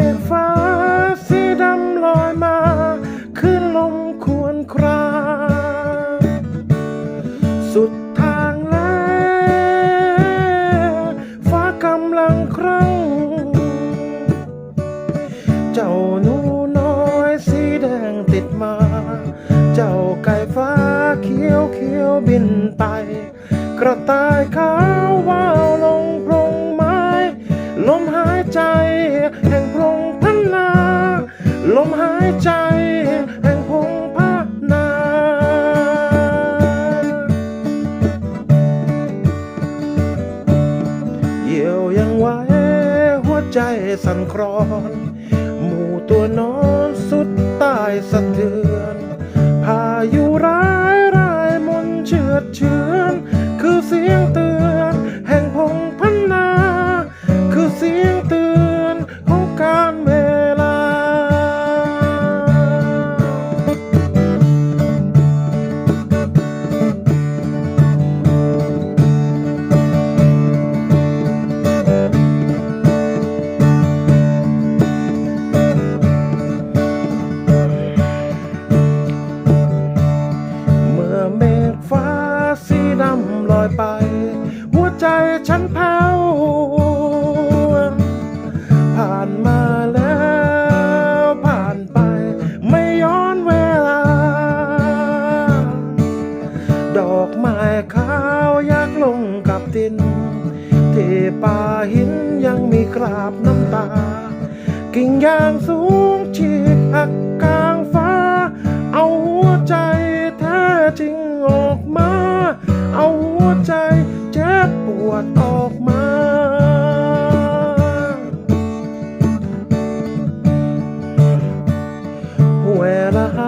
เมฆฟ้า สีดำลอยมา ขึ้นลมควรครา สุดทางแล้ว ฟ้ากำลังครั้ง เจ้าหนูน้อยสีแดงติดมา เจ้าไก่ฟ้าเขียวเขียวบินไป กระต่ายขาว แห่งพงพันนาลมหายใจแห่งพงพระนาเหี่ยวยังไหวหัวใจสั่นคลอนหมู่ตัวนอนสุดใต้สะเทือนพายุร้ายร้ายมนเชือดเชือนคือเสียงเตือน กับดิน เทป่าหินยังมีคราบน้ำตา กิ่งยางสูงฉีกหักกลางฟ้า เอาหัวใจแท้จริงออกมา เอาหัวใจเจ็บปวดออกมาหัวละหา